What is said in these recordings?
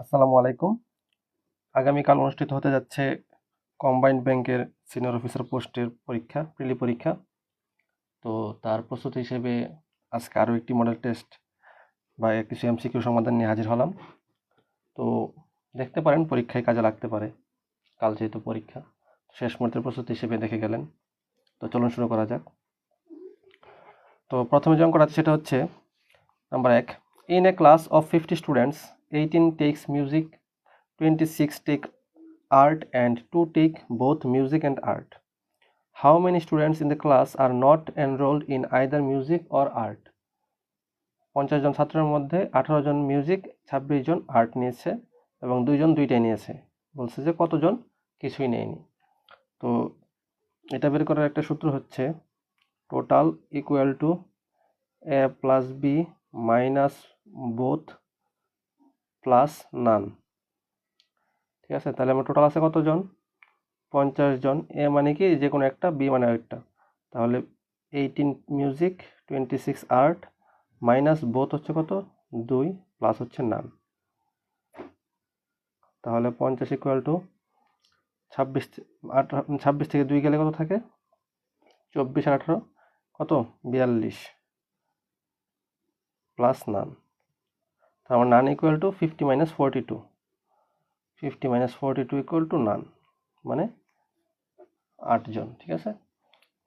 আসসালামু আলাইকুম। আগামীকাল অনুষ্ঠিত হতে যাচ্ছে কম্বাইন্ড ব্যাংকের সিনিয়র অফিসার পোস্টের পরীক্ষা, প্রিলি পরীক্ষা। তো তার প্রস্তুতি হিসেবে আজকে আরও একটি মডেল টেস্ট বা একটি কিছু এমসিকিউ সমাধান নিয়ে হাজির হলাম। তো দেখতে পারেন পরীক্ষায় কাজে লাগতে পারে। কাল যেহেতু পরীক্ষা, শেষ মুহূর্তের প্রস্তুতি হিসেবে দেখে গেলেন। তো চলুন শুরু করা যাক। তো প্রথমে যে অঙ্কটা সেটা হচ্ছে, নাম্বার এক in a class of fifty students eighteen takes music twenty six take art, and two take both music and art. How many students in the class are not enrolled in either music or art? পঞ্চাশ জন ছাত্রের মধ্যে আঠারো জন music ছাব্বিশ জন art নিয়েছে, এবং দুইজন দুইটাই নিয়েছে বলছে যে কতজন কিছুই নেয়নি তো এটা বের করার একটা সূত্র হচ্ছে total equal to A plus B minus both plus none ঠিক আছে? তাহলে আমার টোটাল আছে কতজন? পঞ্চাশ জন। এ মানে কি? যে কোনো একটা, বি মানে একটা তাহলে eighteen music twenty six art minus both হচ্ছে কত? দুই প্লাস হচ্ছে নান তাহলে পঞ্চাশ ইকুয়াল টু ছাব্বিশ আঠারো ছাব্বিশ থেকে দুই গেলে কত থাকে? চব্বিশ আর আঠারো, কত? বিয়াল্লিশ প্লাস নান তার মানে none equal to fifty minus forty two fifty minus forty two equal to none মানে আটজন, ঠিক আছে?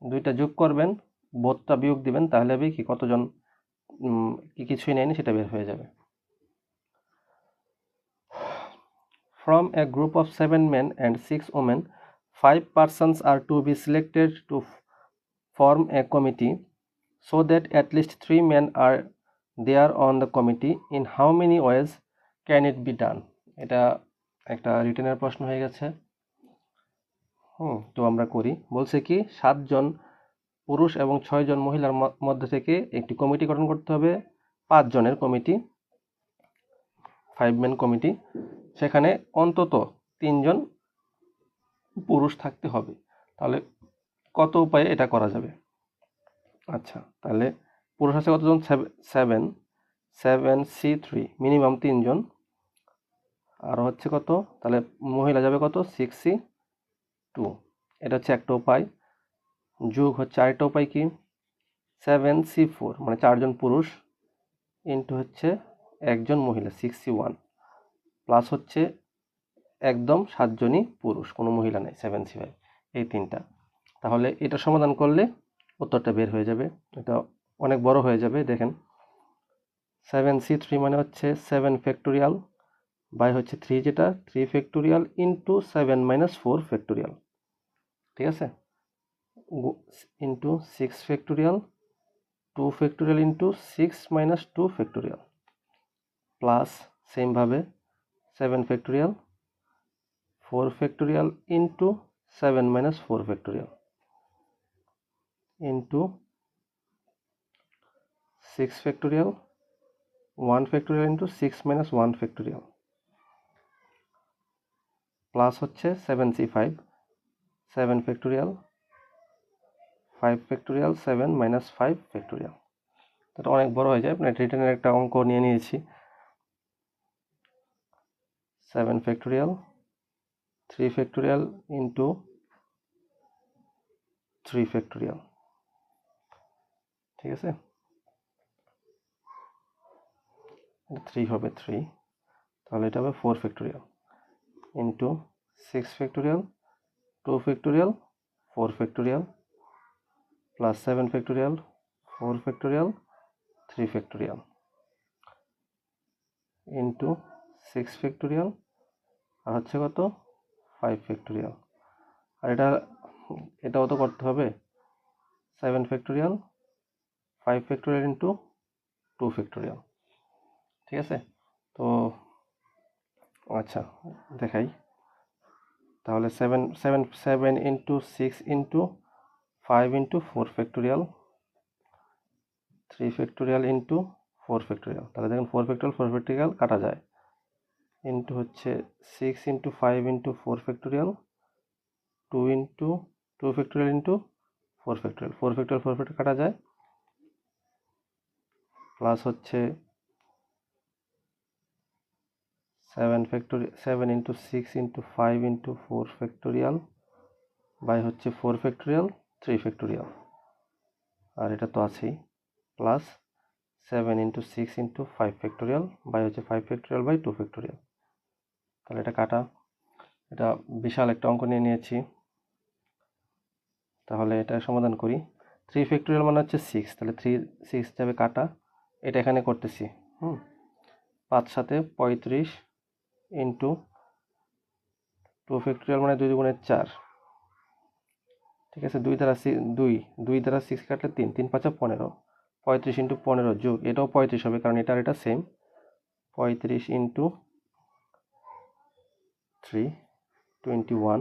দুইটা যোগ করবেন, বোধটা বিয়োগ দিবেন, তাহলে হবে কি, কতজন কি কিছুই নেয়নি, সেটা বের হয়ে যাবে। From a group of seven men and six women five persons are to be selected to form a committee so that at least three men are on the committee in how many ways can it be done এটা একটা রিটেনের প্রশ্ন হয়ে গেছে। হুম, তো আমরা করি। বলছে কি, সাতজন পুরুষ এবং ছয়জন মহিলার মধ্যে থেকে একটি কমিটি গঠন করতে হবে। পাঁচজনের কমিটি ফাইভ ম্যান কমিটি সেখানে অন্তত তিনজন পুরুষ থাকতে হবে। তাহলে কত উপায়ে এটা করা যাবে? আচ্ছা তাহলে পুরুষ আছে কতজন seven seven C three minimum তিনজন আর হচ্ছে কত? তাহলে মহিলা যাবে কত? সিক্স সি টু এটা হচ্ছে একটা উপায়। যুগ হচ্ছে আরেকটা উপায় কি? সেভেন সি ফোর মানে চারজন পুরুষ ইন্টু হচ্ছে একজন মহিলা সিক্স সি ওয়ান প্লাস হচ্ছে একদম সাতজনই পুরুষ, কোনো মহিলা নেই সেভেন সি ফাইভ এই তিনটা। তাহলে এটা সমাধান করলে উত্তরটা বের হয়ে যাবে। এটা অনেক বড় হয়ে যাবে, দেখেন। সেভেন সি থ্রি মানে হচ্ছে সেভেন ফ্যাক্টোরিয়াল বাই হচ্ছে থ্রি যেটা three factorial into seven minus four factorial ঠিক আছে? Into six factorial two factorial into six minus two factorial plus সেমভাবে seven factorial four factorial into seven minus four factorial into six factorial one factorial into six minus one factorial plus হচ্ছে seven C five seven factorial five factorial seven minus five factorial এটা অনেক বড় হয়ে যায় আপনার রিটার্নের একটা অঙ্ক নিয়ে নিয়েছি। Seven factorial three factorial into three factorial ঠিক আছে? থ্রি হবে থ্রি তাহলে এটা হবে four factorial into six factorial two factorial four factorial plus seven factorial four factorial three factorial into six factorial আর হচ্ছে কত? ফাইভ ফ্যাক্টোরিয়াল আর এটা এটাও তো করতে হবে? Seven factorial five factorial into two factorial ঠিক আছে? তো আচ্ছা দেখাই। তাহলে seven seven seven into six into five into four factorial three factorial into four factorial তাহলে দেখুন ফোর ফ্যাক্টোরিয়াল ফোর ফ্যাক্টোরিয়াল কাটা যায়। ইন্টু হচ্ছে six into five into four factorial two into two factorial into four factorial four factorial four factorial কাটা যায়। Plus হচ্ছে seven factorial seven into six into five into four factorial by হচ্ছে four factorial three factorial আর এটা তো আছেই। Plus seven into six into five factorial by হচ্ছে five factorial by two factorial তাহলে এটা কাটা। এটা বিশাল একটা অঙ্ক নিয়ে নিয়েছি। তাহলে এটা সমাধান করি। থ্রি ফ্যাক্টোরিয়াল মানে হচ্ছে সিক্স তাহলে থ্রি সিক্স যাবে কাটা। এটা এখানে করতেছি। হুম। পাঁচ সাথে পঁয়ত্রিশ ইন্টু টু ফ্যাক্টোরিয়াল মানে দুই দুগুণে চার। ঠিক আছে, দুই দ্বারা দুই দুই দ্বারা সিক্স কাটলে তিন তিন পাঁচা পনেরো। পঁয়ত্রিশ ইন্টু পনেরো যোগ, এটাও পঁয়ত্রিশ হবে, কারণ এটা আর এটা সেম পঁয়ত্রিশ into three twenty one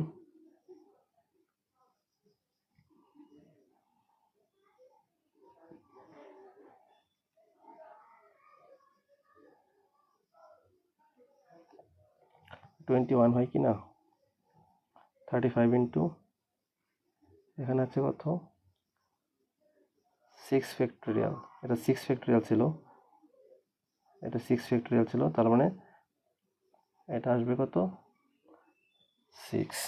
twenty one হয় কি না থার্টি ফাইভ ইন্টু এখানে আছে কত? সিক্স ফ্যাক্টোরিয়াল এটা সিক্স ফ্যাক্টোরিয়াল ছিল। এটা সিক্স ফ্যাক্টোরিয়াল ছিল, তার মানে এটা আসবে কত? সিক্স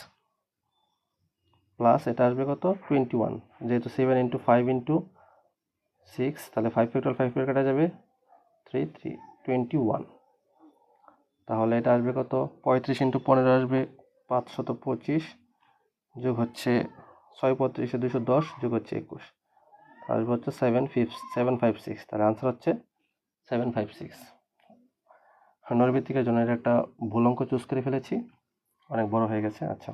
প্লাস এটা আসবে কত? টোয়েন্টি ওয়ান যেহেতু seven into five into six তাহলে ফাইভ ফ্যাক্টোরিয়াল ফাইভ ফ্যাক্টোরিয়াল কাটা যাবে। থ্রি থ্রি টোয়েন্টি ওয়ান তাহলে এটা আসবে কত? পঁয়ত্রিশ ইন্টু পনেরো আসবে পাঁচশত পঁচিশ যোগ হচ্ছে ছয় পঁয়ত্রিশে দুশো দশ যোগ হচ্ছে একুশ। আসবে হচ্ছে সেভেন ফিফ সেভেন ফাইভ সিক্স তার আনসার হচ্ছে সেভেন ফাইভ সিক্স নৈর্ভিত্তিকের জন্য এটা একটা ভুল অঙ্ক চুজ করে ফেলেছি। অনেক বড় হয়ে গেছে আচ্ছা।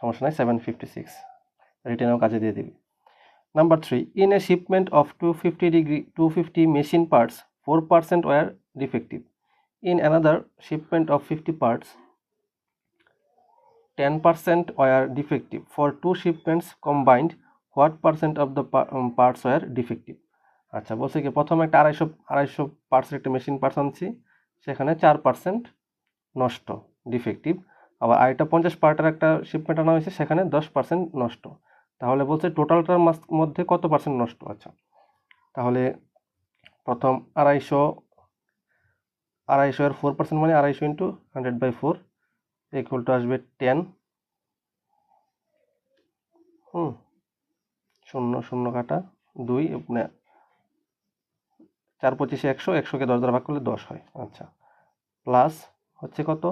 সমস্যা নাই সেভেন ফিফটি সিক্স রিটেনেও কাজে দিয়ে দিবি। Number three in a shipment of two fifty degree two fifty machine parts four percent were defective in another shipment of 50 parts 10% were defective. For two shipments combined what percent of the um, parts were defective? আচ্ছা বলছে কি প্রথমে একটা আড়াইশো আড়াইশো পার্টসের একটা machine parts আনছি সেখানে চার পার্সেন্ট নষ্ট ডিফেক্টিভ আবার আরেকটা পঞ্চাশ পার্টের একটা শিপমেন্ট আনা হয়েছে সেখানে দশ পার্সেন্ট নষ্ট। তাহলে বলছে টোটালটার মধ্যে কত পার্সেন্ট নষ্ট? আচ্ছা তাহলে প্রথম আড়াইশো আড়াইশো আর ফোর পার্সেন্ট মানে আড়াইশো into hundred by four equal to আসবে টেন হুম, শূন্য শূন্য কাটা দুই মানে চার পঁচিশে একশো, একশোকে দশ দ্বারা ভাগ করলে দশ হয়। আচ্ছা প্লাস হচ্ছে কত?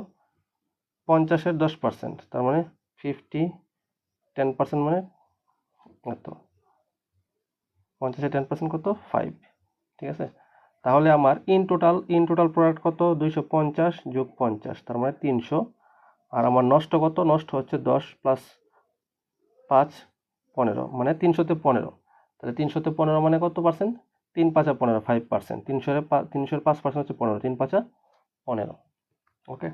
পঞ্চাশের দশ পার্সেন্ট তার মানে ফিফটি টেন পার্সেন্ট মানে কত? পঞ্চাশের টেন পার্সেন্ট কত? ফাইভ ঠিক আছে? তাহলে আমার in total in total product কত? দুইশো পঞ্চাশ যোগ পঞ্চাশ, তার মানে তিনশো। আর আমার নষ্ট কত? নষ্ট হচ্ছে দশ প্লাস পাঁচ, পনেরো মানে তিনশোতে পনেরো। তাহলে তিনশোতে পনেরো মানে কত পার্সেন্ট তিন পাঁচা পনেরো ফাইভ পার্সেন্ট তিনশোর তিনশোর পাঁচ পার্সেন্ট হচ্ছে পনেরো, তিন পাঁচা পনেরো। Okay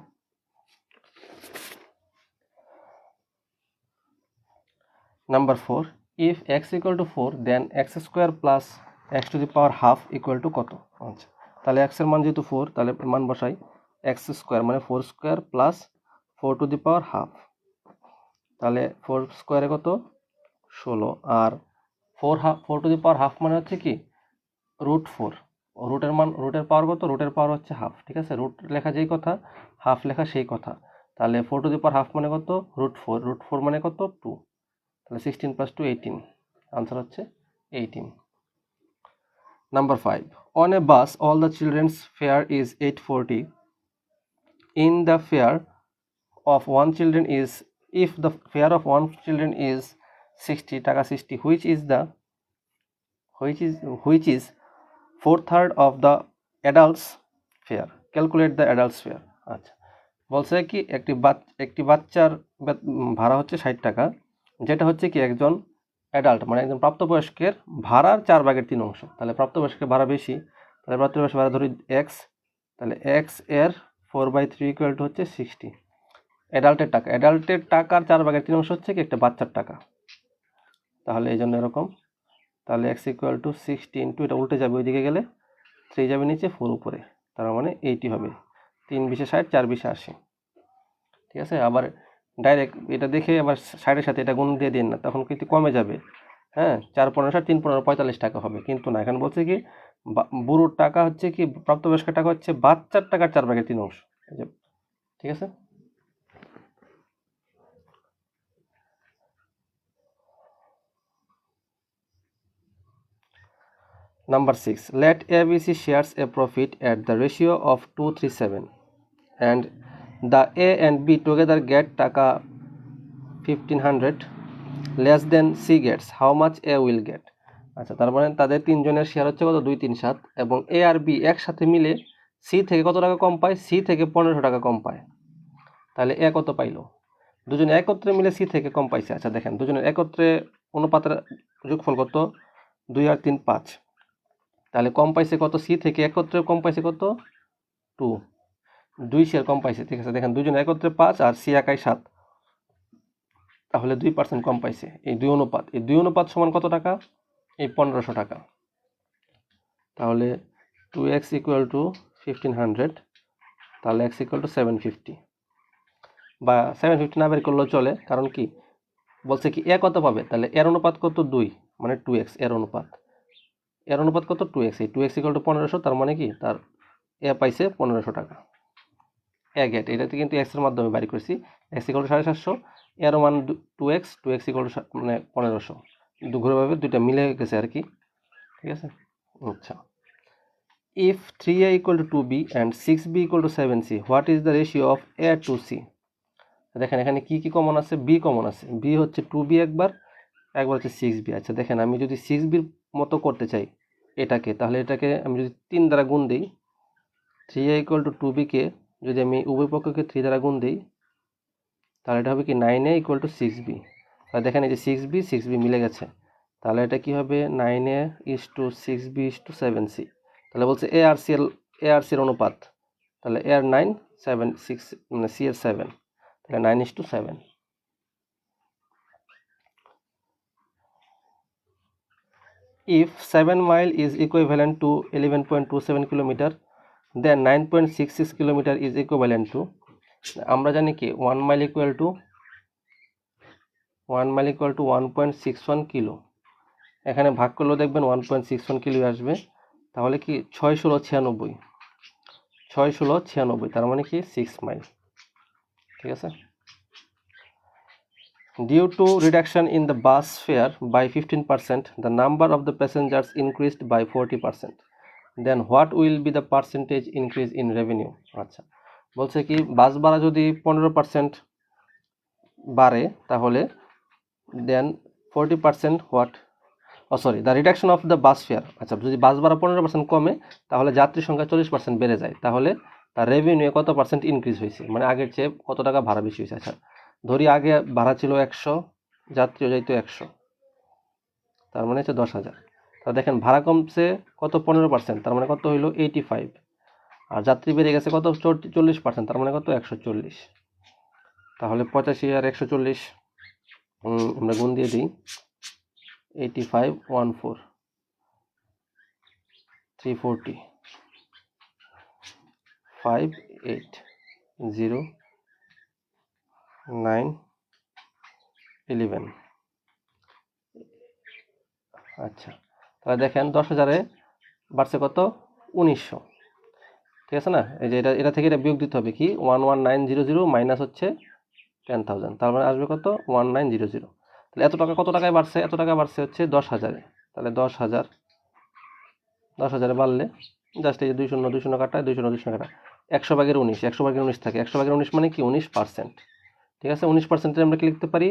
number four if X equal to four then X square plus X to the power half equal to কত? আচ্ছা তাহলে এক্সের মান যেহেতু ফোর তাহলে মান বসাই এক্স স্কোয়ার মানে four square plus four to the power half তাহলে ফোর স্কোয়ারে কত? ষোলো। আর four half four to the power half মানে হচ্ছে কি? রুট ফোর রুটের মান রুটের পাওয়ার কত? রুটের পাওয়ার হচ্ছে হাফ ঠিক আছে? রুট লেখা যেই কথা হাফ লেখা সেই কথা। তাহলে four to the power half মানে কত? রুট ফোর রুট ফোর মানে কত? টু তাহলে sixteen plus two eighteen answer হচ্ছে eighteen Number 5. On a bus, all the children's fare is 840. In the fare of one children is, if the fare of one children is 60, taka 60, which is the, which is, which is four third of the adults fare. Calculate the adults fare. আচ্ছা বলছে কি একটি একটি বাচ্চার ভাড়া হচ্ছে ষাট টাকা যেটা হচ্ছে কি একজন অ্যাডাল্ট মানে একজন প্রাপ্তবয়স্কের ভাড়ার চার ভাগের তিন অংশ। তাহলে প্রাপ্তবয়স্কের ভাড়া বেশি, তাহলে প্রাপ্তবয়স্ক ভাড়া ধরি এক্স তাহলে এক্সের four by three equal to হচ্ছে সিক্সটি অ্যাডাল্টের টাকা অ্যাডাল্টের টাকার চার ভাগের তিন অংশ হচ্ছে কি একটা বাচ্চার টাকা। তাহলে এই জন্য এরকম, তাহলে X equal to sixty into এটা উল্টে যাবে ওইদিকে গেলে থ্রি যাবে নিচে ফোর উপরে। তার মানে এইটি হবে। তিন বিশে ষাট, চার বিশে আশি। ঠিক আছে? আবার ডাইরেক্ট এটা দেখে আবার সাইডের সাথে এটা গুণ দিয়ে দিন না, তখন কিন্তু কমে যাবে। হ্যাঁ চার পনেরো ষাট তিন পনেরো পঁয়তাল্লিশ টাকা হবে, কিন্তু না। এখানে বলছে কি বুড়োর টাকা হচ্ছে কি, প্রাপ্তবয়স্কের টাকা হচ্ছে বাচ্চার টাকার চার ভাগের তিন অংশ। ঠিক আছে? Number 6. Let ABC shares a profit at the ratio of 237 and the A and B together get taka 1500 less than C gets. How much A will get? আচ্ছা তার মানে তাদের তিনজনের শেয়ার হচ্ছে কত? দুই, তিন, সাত। এবং এ আর বি একসাথে মিলে সি থেকে কত টাকা কম পায়? সি থেকে পনেরোশো টাকা কম পায়। তাহলে এ কত পাইলো? দুজনে একত্রে মিলে সি থেকে কম পাইছে। আচ্ছা দেখেন, দুজনের একত্রে অনুপাতের যোগফল কত? দুই আর তিন, পাঁচ। তাহলে কম পাইছে কত? সি থেকে একত্রে কম পাইছে কত? টু দুই শেয়ার কম পাইছে, ঠিক আছে? দেখেন দুজন একত্রে পাঁচ আর সি একাই সাত। তাহলে দুই পার্সেন্ট কম পাইছে। এই দুই অনুপাত। এই দুই অনুপাত সমান কত টাকা? এই পনেরোশো টাকা। তাহলে two X equal to fifteen hundred তাহলে X equal to seven fifty বা সেভেন ফিফটি না বের করলেও চলে, কারণ কি? বলছে কি, এ কত পাবে? তাহলে এর অনুপাত কত? দুই মানে টু এক্সের অনুপাত। এর অনুপাত কত? টু এক্স এই টু এক্স ইকুয়াল টু পনেরোশো, তার মানে কি? তার, এ পাইছে পনেরোশো টাকা। এ গেট। এটাতে কিন্তু এক্সের মাধ্যমে বাড়ি করেছি। এক্স ইকুয়াল টু সাড়ে সাতশো, এর মান two X two X equal to মানে পনেরোশো। ঘুরেভাবে দুইটা মিলে গেছে আর কি। ঠিক আছে? আচ্ছা। If three A equal to two B and six B equal to seven C what is the ratio of A to C দেখেন, এখানে কি কি কমন আছে? বি কমন আছে। বি হচ্ছে টু বি একবার একবার হচ্ছে সিক্স বি আচ্ছা দেখেন, আমি যদি সিক্স বির মতো করতে চাই এটাকে, তাহলে এটাকে আমি যদি তিন দ্বারা গুণ দিই three A equal to two বিকে যদি আমি উভয় পক্ষকে থ্রি দ্বারা গুণ দিই, তাহলে এটা হবে কি nine A equal to six B তাহলে দেখেন এই যে সিক্স বি সিক্স বি মিলে গেছে। তাহলে এটা কি হবে? Nine A is to six B is to seven C তাহলে বলছে এ আর সি এল এ আর সির অনুপাত। তাহলে এ আর নাইন সেভেন সিক্স মানে সি এর সেভেন তাহলে nine is to seven if seven if 7 mile is equivalent to 11.27 kilometer then nine point six six kilometre is equivalent to আমরা জানি কি one mile equal to one mile equal to one point six one kilo এখানে ভাগ করলেও দেখবেন one point six one kilo আসবে। তাহলে কি ছয় ষোলো ছিয়ানব্বই। ছয় ষোলো ছিয়ানব্বই, তার মানে কি সিক্স মাইল ঠিক আছে? Due to reduction in the bus fare by fifteen percent the number of the passengers increased by forty percent Then what will be the percentage increase in revenue আচ্ছা বলছে কি, বাস ভাড়া যদি পনেরো পার্সেন্ট বাড়ে, তাহলে then forty percent what oh sorry the reduction of the bus fare আচ্ছা যদি বাস ভাড়া পনেরো পার্সেন্ট কমে, তাহলে যাত্রী সংখ্যা চল্লিশ পার্সেন্ট বেড়ে যায়। তাহলে তার রেভিনিউ কত পার্সেন্ট ইনক্রিজ হয়েছে? মানে আগের চেয়ে কত টাকা ভাড়া বেশি হয়েছে? আচ্ছা ধরি আগে ভাড়া ছিল একশো, যাত্রীও যাইতো একশো, তার মানে হচ্ছে দশ হাজার। তা দেখেন, ভাড়া কমছে কত? পনেরো পার্সেন্ট তার মানে কত হইল? এইটি ফাইভ আর যাত্রী বেড়ে গেছে কত? চল্লিশ পার্সেন্ট তার মানে কত? একশো চল্লিশ। তাহলে পঁচাশি আর একশো চল্লিশ আমরা গুণ দিয়ে দিই। Eighty five one four three forty five eight zero nine eleven আচ্ছা। দেখেন দশ হাজারে বাড়ছে কত? উনিশশো। ঠিক আছে না? এই যে এটা এটা থেকে এটা বিয়োগ দিতে হবে কি? One one nine zero zero minus হচ্ছে টেন থাউজেন্ড তার মানে আসবে কত? ওয়ান নাইন জিরো জিরো তাহলে এত টাকা কত টাকায় বাড়ছে? এত টাকা বাড়ছে হচ্ছে দশ হাজারে। তাহলে দশ হাজার, দশ হাজারে বাড়লে জাস্ট এই যে দুই শূন্য দুই শূন্য কাটা দুই শূন্য দুই শূন্য কাটা একশো ভাগের উনিশ, একশো ভাগের উনিশ থাকে। একশো ভাগের উনিশ মানে কি? উনিশ পার্সেন্ট ঠিক আছে? উনিশ পার্সেন্টে আমরা কি লিখতে পারি?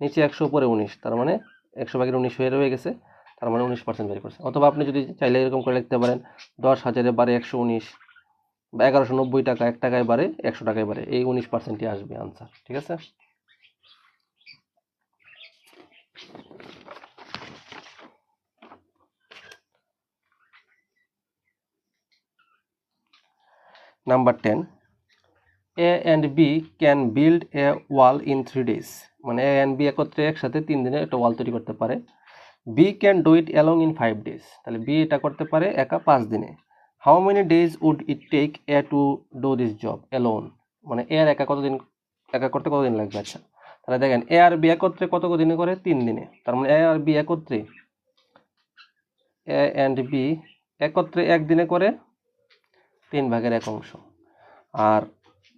নিচে একশো, উপরে উনিশ। তার মানে একশো ভাগের উনিশ হয়ে রয়ে গেছে। তার মানে উনিশ পার্সেন্ট বের করছে। অথবা আপনি যদি চাইলে এরকম করে লিখতে পারেন, দশ হাজারে বারে একশো উনিশ, বা এগারোশো নব্বই টাকা, এক টাকায় বারে একশো টাকায় বারে এই উনিশ পার্সেন্টই আসবে আনসার ঠিক আছে? Number ten A and B can build a wall in three days মানে এ অ্যান্ড বি একত্রে একসাথে তিন দিনে একটা ওয়াল তৈরি করতে পারে। B can do it along in five days তাহলে বি এটা করতে পারে একা পাঁচ দিনে। How many days would it take A to do this job alone মানে এর একা কতদিন, একা করতে কতদিন লাগবে? আচ্ছা তাহলে দেখেন এ আর বি একত্রে কত দিনে করে? তিন দিনে। তার মানে এ আর বি একত্রে এ অ্যান্ড বি একত্রে একদিনে করে তিন ভাগের এক অংশ। আর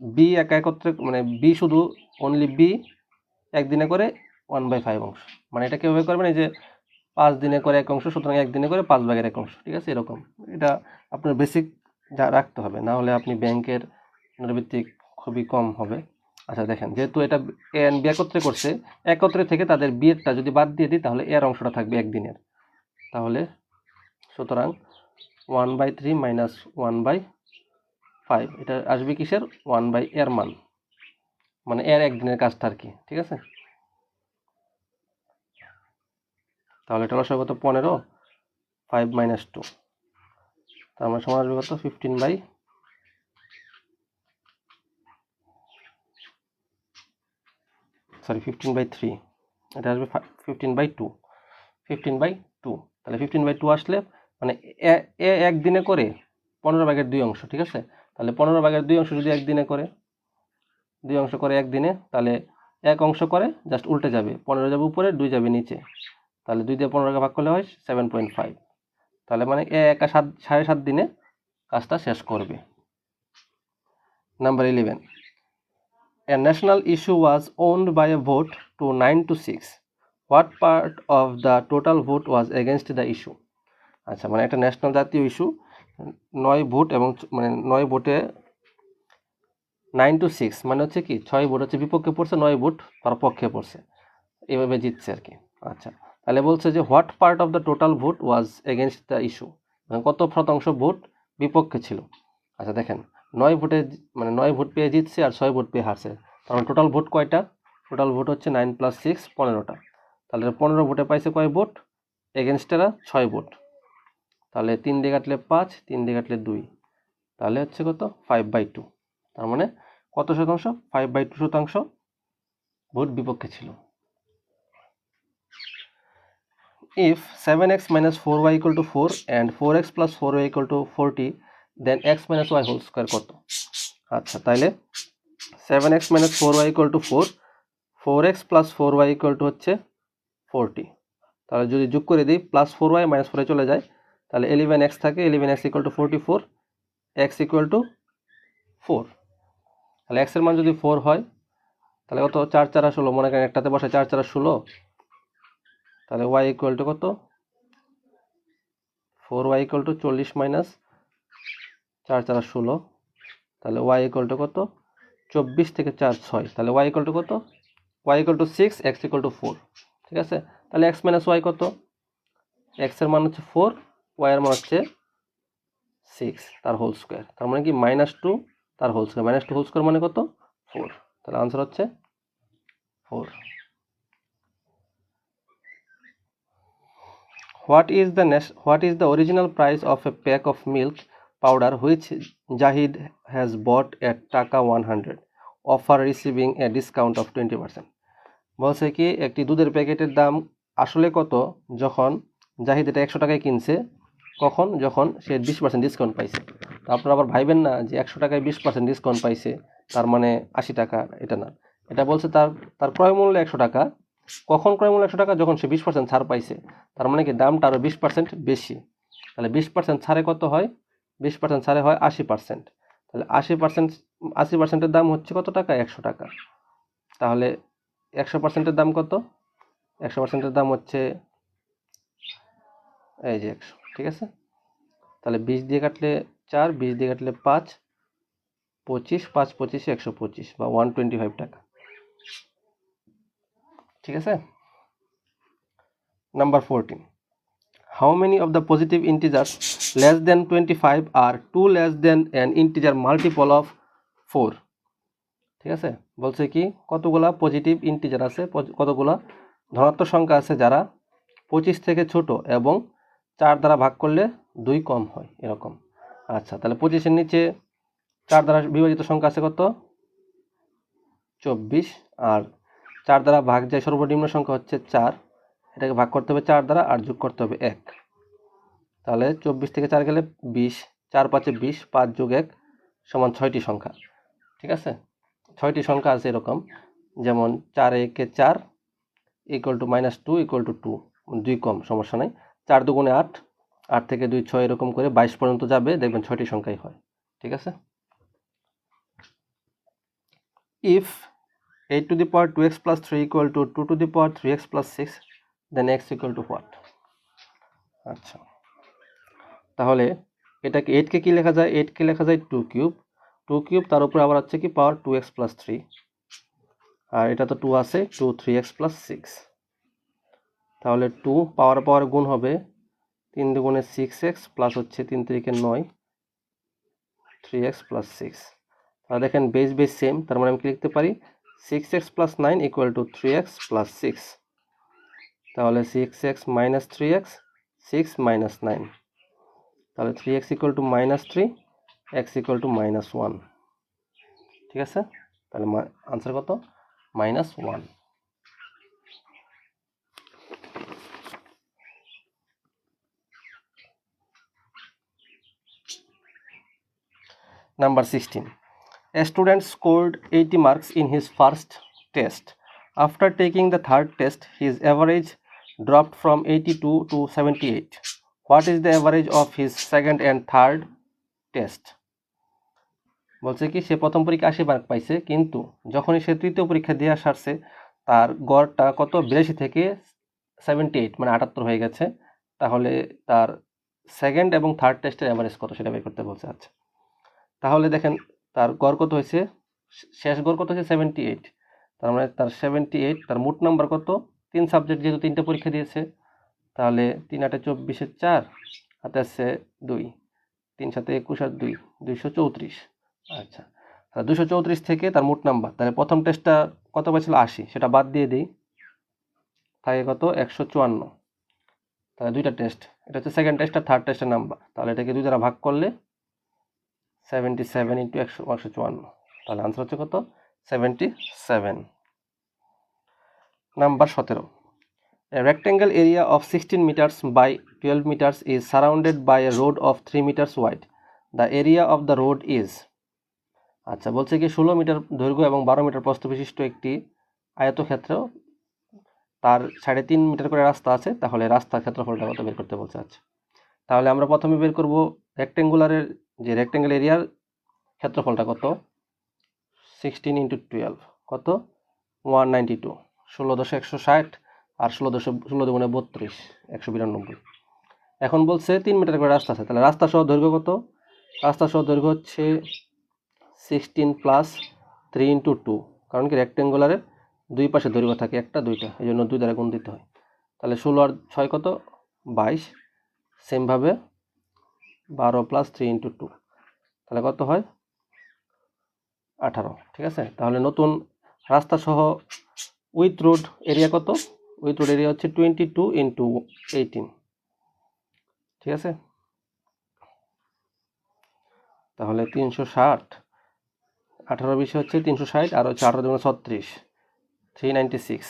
বি একা একত্রে মানে বি শুধু অনলি বি একদিনে করে ওয়ান বাই ফাইভ অংশ। মানে এটা কীভাবে করবেন? এই যে পাঁচ দিনে করে এক অংশ, সুতরাং একদিনে করে পাঁচ ভাগের এক অংশ, ঠিক আছে? এরকম। এটা আপনার বেসিক যা রাখতে হবে, না হলে আপনি ব্যাংকের পুনরাবৃত্তি খুবই কম হবে। আচ্ছা দেখেন, যেহেতু এটা এ এন বি একত্রে করছে, একত্রে থেকে তাদের বিয়েরটা যদি বাদ দিয়ে দিই, তাহলে এর অংশটা থাকবে একদিনের তাহলে সুতরাং one by three minus one by five এটা আসবে কিসের? ওয়ান বাই এর মান। মানে এর একদিনের কাজটা আর কি, ঠিক আছে? তাহলে এটা লসাগু কত? পনেরো। ফাইভ মাইনাস টু তার মানে সমান আসবে কত? Fifteen by sorry fifteen by three এটা আসবে fifteen by two fifteen by two তাহলে ফিফটিন বাই টু আসলে মানে এ একদিনে করে পনেরো ভাগের দুই অংশ, ঠিক আছে? তাহলে পনেরো ভাগের দুই অংশ যদি একদিনে করে, দুই অংশ করে একদিনে, তাহলে এক অংশ করে জাস্ট উল্টে যাবে। পনেরো যাবে উপরে, দুই যাবে নিচে। তাহলে দুই দিয়ে পনেরোকে ভাগ করলে হয় সেভেন পয়েন্ট ফাইভ তাহলে মানে এ একা সাত, সাড়ে সাত দিনে কাজটা শেষ করবে। Number eleven a national issue was owned by a vote to 9 to 6. What part of the total vote was against the issue আচ্ছা মানে একটা ন্যাশনাল জাতীয় ইস্যু নয় ভোট এবং মানে নয় ভোটে নাইন টু সিক্স মানে হচ্ছে কি? ছয় ভোট হচ্ছে বিপক্ষে পড়ছে, নয় ভোট তার পক্ষে পড়ছে। এভাবে জিতছে আর কি। আচ্ছা। তাহলে বলছে যে what part of the total vote was against the issue মানে কত শতাংশ ভোট বিপক্ষে ছিল? আচ্ছা দেখেন, নয় ভোটে মানে নয় ভোট পেয়ে জিতছে আর ছয় ভোট পেয়ে হারছে। তার মানে টোটাল ভোট কয়টা? টোটাল ভোট হচ্ছে নাইন প্লাস সিক্স পনেরোটা। তাহলে পনেরো ভোটে পাইছে কয় ভোট? এগেনস্টেরা ছয় ভোট। তাহলে তিন দিয়ে কাটলে পাঁচ, তিন দিয়ে কাটলে দুই। তাহলে হচ্ছে কত? ফাইভ বাই টু তার মানে কত শতাংশ? ফাইভ বাই টু শতাংশ ভোট বিপক্ষে ছিল। If 7x minus 4y equal to 4 and 4x plus 4y equal to 40 then x minus y whole square কত? আচ্ছা তাইলে 7x minus 4y equal to 4 4x plus 4y equal to হচ্ছে 40 তাহলে যদি যোগ করে দিই প্লাস ফোর ওয়াই মাইনাস ফোরে চলে যায়, তাহলে এলিভেন এক্স থাকে eleven X equal to forty four X equal to four তাহলে এক্সের মান যদি ফোর হয়, তাহলে কত? চার চারা ষোলো, মনে করেন একটাতে বসে চার চারা ষোলো তাহলে ওয়াই ইকুয়াল টু কত? ফোর ওয়াই ইকুয়াল টু চল্লিশ মাইনাস চার চার ষোলো। তাহলে ওয়াই ইকুয়াল টু কত? চব্বিশ থেকে চার ছয়। তাহলে ওয়াই ইকুয়াল টু কত? Y equal to six X equal to four ঠিক আছে? তাহলে এক্স মাইনাস ওয়াই কত? এক্সের মান হচ্ছে ফোর ওয়াইয়ের মান হচ্ছে সিক্স তার হোল স্কোয়ার তার মানে কি? মাইনাস টু তার whole square minus two whole square মানে কত? ফোর তাহলে আনসার হচ্ছে four What is the what is the original price of of pack of milk powder powder Zahid has bought bought at Taka 100 offer receiving a discount of 20%? বলছে কি, একটি দুধের প্যাকেটের দাম আসলে কত যখন জাহিদ এটা একশো টাকায় কিনছে, কখন যখন সে বিশ পার্সেন্ট ডিসকাউন্ট পাইছে তো আপনারা আবার ভাইবেন না যে একশো টাকায় বিশ পার্সেন্ট ডিসকাউন্ট পাইছে, তার মানে আশি টাকা, এটা না এটা বলছে তার তার ক্রয় মূল্য একশো টাকা কখন ক্রয় মূল্য একশো টাকা? যখন সে বিশ পার্সেন্ট ছাড় পাইছে, তার মানে কি দামটা আরও বিশ পার্সেন্ট বেশি। তাহলে বিশ পার্সেন্ট ছাড়ে কত হয়? বিশ পার্সেন্ট ছাড়ে হয় আশি পার্সেন্ট তাহলে আশি পার্সেন্ট আশি পার্সেন্টের দাম হচ্ছে কত টাকা? একশো টাকা। তাহলে একশো পার্সেন্টের দাম কত? একশো পার্সেন্টের দাম হচ্ছে, এই যে একশো, ঠিক আছে? তাহলে বিশ দিয়ে কাটলে চার, বিশ দিয়ে কাটলে পাঁচ, পঁচিশ, পাঁচ পঁচিশে একশো পঁচিশ বা ওয়ান টোয়েন্টি ফাইভ টাকা। ঠিক আছে? Number fourteen how of the positive positive integers less than 25 are 2 less than an integer multiple of 4 ঠিক আছে? বলছে কি, কতগুলা পজিটিভ ইন্টিজার আছে কতগুলা? ধনাত্মক সংখ্যা আছে যারা পঁচিশ থেকে ছোট এবং চার দ্বারা ভাগ করলে দুই কম হয়, এরকম। আচ্ছা তাহলে পঁচিশের নিচে চার দ্বারা বিভাজিত সংখ্যা আছে কত? চব্বিশ। আর চার দ্বারা ভাগ যায়, সর্বনিম্ন সংখ্যা হচ্ছে চার। এটাকে ভাগ করতে হবে চার দ্বারা আর যোগ করতে হবে এক। তাহলে চব্বিশ থেকে চার গেলে বিশ। চার পাঁচে বিশ, পাঁচ যোগ এক সমান ছয়টি সংখ্যা। ঠিক আছে? ছয়টি সংখ্যা আছে এরকম। যেমন চার একে চার equal to minus two equal to two দুই কম, সমস্যা নাই। চার দুগুণে আট আট থেকে দুই ছয় এরকম করে বাইশ পর্যন্ত যাবে, দেখবেন ছয়টি সংখ্যাই হয়। ঠিক আছে? If 8 to the power 2x plus 3 equal to 2 to the power 3x plus 6 then x equal to what? আচ্ছা। তাহলে এটাকে এইটকে কি লেখা যায়? এইটকে লেখা যায় টু কিউব টু কিউব তার উপরে আবার হচ্ছে কি? Power two x plus three আর এটা তো টু আছে two three x plus six তাহলে টু পাওয়ার পাওয়ার গুণ হবে তিন দুগুণে সিক্স এক্স প্লাস হচ্ছে তিন তিরিকে নয় থ্রি এক্স প্লাস সিক্স তাহলে দেখেন বেস বেস সেম তার মানে আমি কি লিখতে পারি? Six x plus nine equal to three x plus six তাহলে six x minus three x six minus nine তাহলে three x equal to minus three x equal to minus one ঠিক আছে? তাহলে আনসার কত? Minus one Number 16. A student scored 80 marks in his first test. After taking the third test, his average dropped from 82 to 78. What is the average of his second and third test? বলছে কি সে প্রথম পরীক্ষা আশি mark পাইছে কিন্তু যখনই সে তৃতীয় পরীক্ষা দিয়ে আসারছে তার গড়টা কত বিরাশি থেকে সেভেন্টি এইট মানে আটাত্তর হয়ে গেছে তাহলে তার সেকেন্ড এবং থার্ড টেস্টের অ্যাভারেজ কত সেটা বের করতে বলছে আচ্ছা তাহলে দেখেন তার গড় কত হয়েছে? শেষ গড় কত হয়েছে? সেভেন্টি এইট তার মানে তার সেভেন্টি এইট তার মোট নাম্বার কত? তিন সাবজেক্ট যেহেতু তিনটে পরীক্ষা দিয়েছে, তাহলে তিন আটে চব্বিশের চার, হাতে আসছে দুই। তিন সাথে একুশ আর দুই, দুইশো চৌত্রিশ। আচ্ছা তাহলে দুশো চৌত্রিশ থেকে তার মোট নাম্বার তাহলে প্রথম টেস্টটা কত পাইছিল? আশি। সেটা বাদ দিয়ে দিই। থাকে কত? একশো চুয়ান্ন। তাহলে দুইটা টেস্ট এটা হচ্ছে সেকেন্ড টেস্ট আর থার্ড টেস্টের নাম্বার তাহলে এটাকে দুই দ্বারা ভাগ করলে সেভেন্টি সেভেন ইন্টু একশো একশো চুয়ান্ন তাহলে আনসার হচ্ছে কত? সেভেন্টি সেভেন নাম্বার সতেরো. A rectangle area of 16 meters by 12 meters is surrounded by a road of 3 meters wide. The area of the road is আচ্ছা বলছে কি, ষোলো মিটার দৈর্ঘ্য এবং বারো মিটার প্রস্থ বিশিষ্ট একটি আয়তক্ষেত্র। তার সাড়ে তিন মিটার করে রাস্তা আছে, তাহলে রাস্তার ক্ষেত্রফলটা কত বের করতে বলছে? আচ্ছা তাহলে আমরা প্রথমে বের করব রেক্টেঙ্গুলারের যে রেক্টেঙ্গেল এরিয়ার ক্ষেত্রফলটা কত? সিক্সটিন ইন্টু টুয়েলভ কত? ওয়ান নাইনটি টু ষোলো দশ একশো ষাট আর ষোলো দশ ষোলো দুগুণে বত্রিশ, একশো বিরানব্বই। এখন বলছে তিন মিটার করে রাস্তা আছে, তাহলে রাস্তা সহ দৈর্ঘ্য কত? রাস্তা সহ দৈর্ঘ্য হচ্ছে sixteen plus three into two কারণ কি রেক্টেঙ্গুলারের দুই পাশে দৈর্ঘ্য থাকে একটা, দুইটা, এই জন্য দুই দ্বারা গুণ দিতে হয়। তাহলে ষোলো আর ছয় কত? বাইশ। সেমভাবে বারো প্লাস থ্রি ইন্টু টু তাহলে কত হয়? আঠারো, ঠিক আছে? তাহলে নতুন রাস্তা সহ উইথ রোড এরিয়া কত? উইথ রোড এরিয়া হচ্ছে টোয়েন্টি টু ইন্টু এইটিন ঠিক আছে? তাহলে তিনশো ষাট, আঠারো বিশে হচ্ছে তিনশো ষাট, আর হচ্ছে আঠারো দুগুণ ছত্রিশ থ্রি নাইনটি সিক্স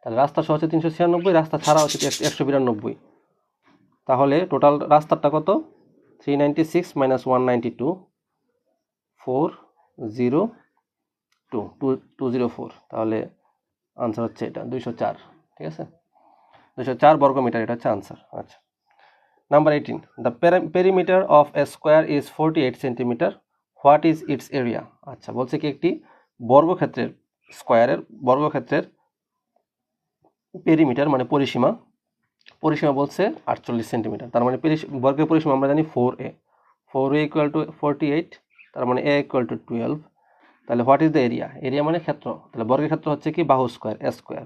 তাহলে রাস্তা সহ হচ্ছে তিনশো ছিয়ানব্বই, রাস্তা ছাড়া হচ্ছে একশো বিরানব্বই। তাহলে টোটাল রাস্তাটা কত? Three ninety six minus one ninety two four zero two two two zero four তাহলে আনসার হচ্ছে এটা, দুইশো চার, ঠিক আছে? দুইশো চার বর্গ মিটার এটা হচ্ছে আনসার আচ্ছা। Number eighteen the perimeter of a square is forty eight centimetre what is its area আচ্ছা বলছে কি একটি বর্গক্ষেত্রের স্কোয়ারের বর্গক্ষেত্রের পেরিমিটার মানে পরিসীমা পরিসীমা বলছে আটচল্লিশ সেন্টিমিটার। তার মানে বর্গের পরিসীমা আমরা জানি four a four a equal to forty eight তার মানে a equal to twelve what is the area area area মানে ক্ষেত্র। তাহলে বর্গের ক্ষেত্র হচ্ছে কি? বাহু স্কোয়ার এ স্কোয়ার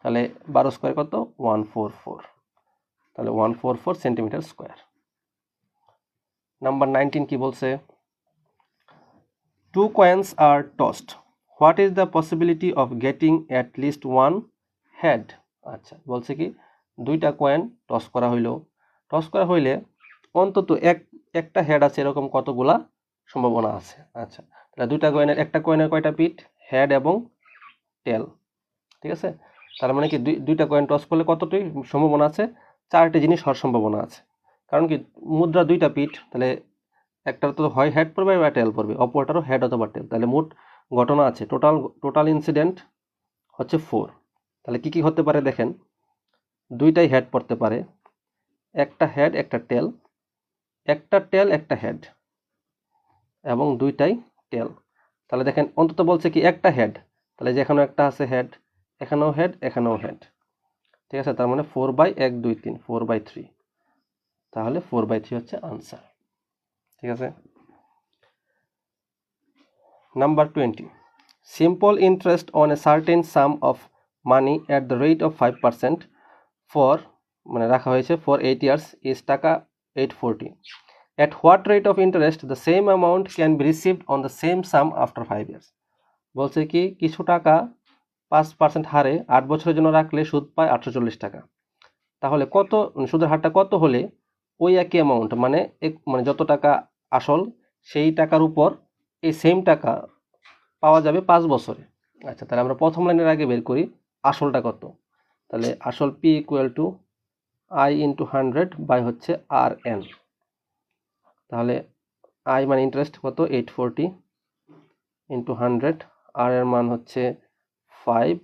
তাহলে বারো স্কোয়ার কত? ওয়ান ফোর ফোর তাহলে one four four centimetre square number nineteen কি বলছে? Two coins are tossed what is the possibility of getting at least one head আচ্ছা বলছে কি? দুইটা কয়েন টস করা হইল। টস করা হইলে অন্তত এক, একটা হেড আছে এরকম কতগুলা সম্ভাবনা আছে। আচ্ছা তাহলে দুইটা কয়েনের একটা কয়েনের কয়টা পিঠ হেড এবং টেল ঠিক আছে? তার মানে কি দুই, দুইটা কয়েন টস করলে কতটি সম্ভাবনা আছে? চারটি জিনিস হওয়ার সম্ভাবনা আছে। কারণ কি মুদ্রা দুইটা পিঠ তাহলে একটার তো হয় হেড পড়বে বা টেল পড়বে, অপরটারও হেড অথবা টেল তাহলে মোট ঘটনা আছে। টোটাল টোটাল ইনসিডেন্ট হচ্ছে ফোর তাহলে কি কি হতে পারে দেখেন? দুইটাই হেড পড়তে পারে। একটা হেড একটা টেল একটা টেল একটা হেড এবং দুইটাই টেল তাহলে দেখেন, অন্তত বলছে কি একটা হেড তাহলে যে এখানেও একটা আছে হেড এখানেও হেড এখানেও হেড ঠিক আছে? তার মানে ফোর বাই এক, দুই, তিন ফোর বাই থ্রি তাহলে ফোর বাই থ্রি হচ্ছে আনসার ঠিক আছে? Number twenty simple interest on a certain sum of money at the rate of five percent for মানে রাখা হয়েছে ফর এইট ইয়ার্স ইজ টাকা eight forty at what rate of interest the same amount can be received on the same sum after five years বলছে কি, কিছু টাকা পাঁচ percent হারে আট বছরের জন্য রাখলে সুদ পায় আটশো চল্লিশ টাকা। তাহলে কত মানে সুদের হারটা কত হলে ওই একই অ্যামাউন্ট মানে এক মানে যত টাকা আসল, সেই টাকার উপর এই সেম টাকা পাওয়া যাবে পাঁচ বছরে। আচ্ছা তাহলে আমরা প্রথম লাইনের আগে বের করি, আসলটা কত? তাহলে আসল P equal to I into hundred by হচ্ছে আর এন তাহলে আই মানে ইন্টারেস্ট কত? Eight forty into hundred R এর মান হচ্ছে ফাইভ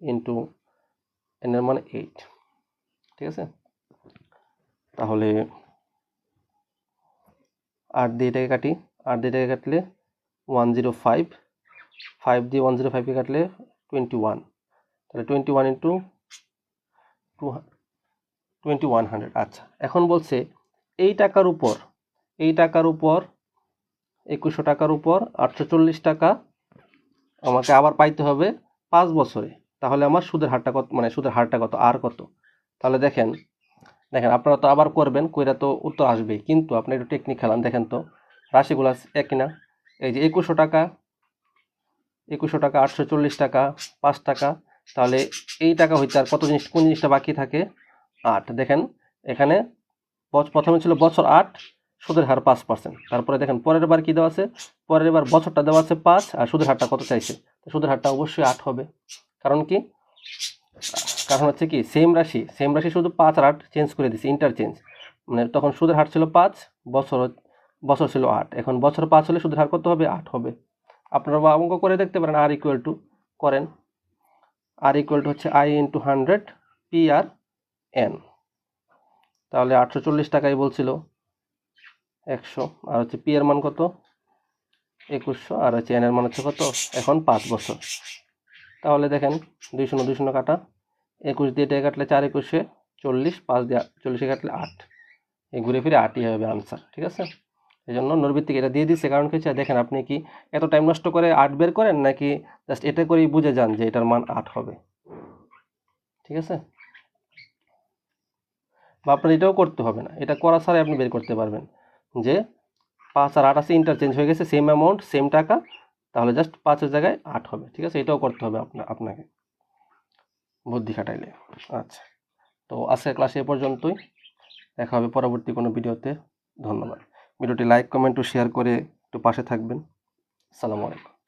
ইন্টু এন এর মান এইট ঠিক আছে? তাহলে আট দিয়ে এটাকে কাটি। আট দিয়ে এটাকে কাটলে ওয়ান জিরো ফাইভ ফাইভ দিয়ে ওয়ান জিরো ফাইভকে কাটলে টোয়েন্টি ওয়ান তাহলে twenty one into two twenty one hundred আচ্ছা এখন বলছে এই টাকার উপর এই টাকার উপর একুশশো টাকার উপর আটশো চল্লিশ টাকা আমাকে আবার পাইতে হবে পাঁচ বছরে তাহলে আমার সুদের হারটা কত মানে সুদের হারটা কত আর কত তাহলে দেখেন দেখেন আপনারা তো আবার করবেন কইরা তো উত্তর আসবেই কিন্তু আপনি একটু টেকনিক খেলান দেখেন তো রাশিগুলো একই না এই যে একুশশো টাকা একুশশো টাকা আটশো চল্লিশ টাকা পাঁচ টাকা তাহলে এই টাকা হইতে আর কত জিনিস, কোন জিনিসটা বাকি থাকে? আট। দেখেন, এখানে প্রথমে ছিল বছর আট, সুদের হার পাঁচ পার্সেন্ট তারপরে দেখেন, পরের বার কী দেওয়া আছে? পরের বার বছরটা দেওয়া আছে পাঁচ, আর সুদের হারটা কত চাইছে? সুদের হারটা অবশ্যই আট হবে। কারণ কি? কারণ হচ্ছে কি সেম রাশি সেম রাশি শুধু পাঁচ আর আট চেঞ্জ করে দিছে ইন্টারচেঞ্জ মানে তখন সুদের হার ছিল পাঁচ, বছর বছর ছিল আট। এখন বছর পাঁচ হলে সুদের হার কত হবে? আট হবে। আপনারা অঙ্ক করে দেখতে পারেন আর ইকুয়াল টু করেন। আর ইকুয়াল টু হচ্ছে I into hundred P R N তাহলে আটশো চল্লিশ টাকাই বলছিল একশো, আর হচ্ছে পি এর মান কত? একুশশো, আর হচ্ছে এন মান হচ্ছে কত? এখন পাঁচ বছর। তাহলে দেখেন, দুই শূন্য দুই শূন্য কাটা। একুশ দিয়ে এটা কাটলে চার একুশে চল্লিশ, পাঁচ দিয়ে চল্লিশে কাটলে আট। এই ঘুরে ফিরে আটই হবে আনসার ঠিক আছে? এই জন্য নৈর্ভিত্তিক এটা দিয়ে দিচ্ছে কারণ কি হচ্ছে, দেখেন আপনি কি এত টাইম নষ্ট করে আট বের করেন, নাকি জাস্ট এটা করেই বুঝে যান যে এটার মান আট হবে? ঠিক আছে? বা আপনার এটাও করতে হবে না। এটা করা ছাড়াই আপনি বের করতে পারবেন। যে পাঁচ আর আট আছে ইন্টারচেঞ্জ হয়ে গেছে সেম অ্যামাউন্ট সেম টাকা, তাহলে জাস্ট পাঁচের জায়গায় আট হবে। ঠিক আছে? এটাও করতে হবে আপনার আপনাকে। বুদ্ধি খাটাইলে। আচ্ছা। তো আজকের ক্লাসে এ পর্যন্তই। দেখা হবে পরবর্তী কোনো ভিডিওতে ধন্যবাদ। ভিডিওটি লাইক কমেন্ট ও শেয়ার করে একটু পাশে থাকবেন। আসসালামু আলাইকুম।